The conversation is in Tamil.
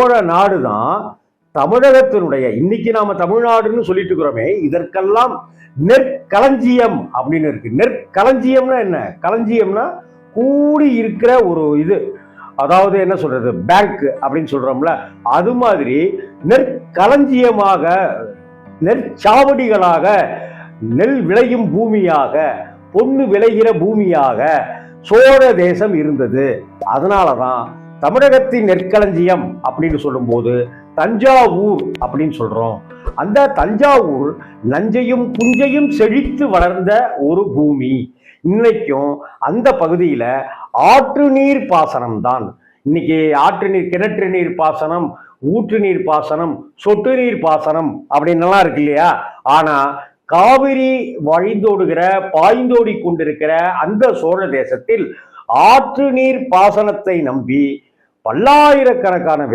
சோழ நாடு தான் தமிழகத்தினுடைய. இன்னைக்கு நாம தமிழ்நாடுன்னு சொல்லிட்டு இருக்கிறோமே இதற்கெல்லாம் நெற்களஞ்சியம் அப்படின்னு இருக்கு. நெற்களஞ்சியம்னா என்ன? களஞ்சியம்னா கூடி இருக்கிற ஒரு இது. அதாவது என்ன சொல்றது? பேங்க் அப்படின்னு சொல்றோம்ல அது மாதிரி நெற்களஞ்சியமாக நெற்சாவடிகளாக நெல் விளையும் பூமியாக பொண்ணு விளைகிற பூமியாக சோழ தேசம் இருந்தது. அதனால தான் தமிழகத்தின் நெற்களஞ்சியம் அப்படின்னு சொல்லும்போது தஞ்சாவூர் அப்படின்னு சொல்கிறோம் அந்த தஞ்சாவூர் நஞ்சையும் புஞ்சையும் செழித்து வளர்ந்த ஒரு பூமி. இன்னைக்கும் அந்த பகுதியில் ஆற்று நீர் பாசனம் தான். இன்னைக்கு ஆற்று நீர் கிணற்று நீர் பாசனம் ஊற்று நீர் பாசனம் சொட்டு நீர் பாசனம் அப்படின்லாம் இருக்கு இல்லையா? ஆனால் காவிரி வழிந்தோடுகிற பாய்ந்தோடி கொண்டிருக்கிற அந்த சோழ தேசத்தில் ஆற்று நீர் பாசனத்தை நம்பி பல்லாயிரக்கணக்கான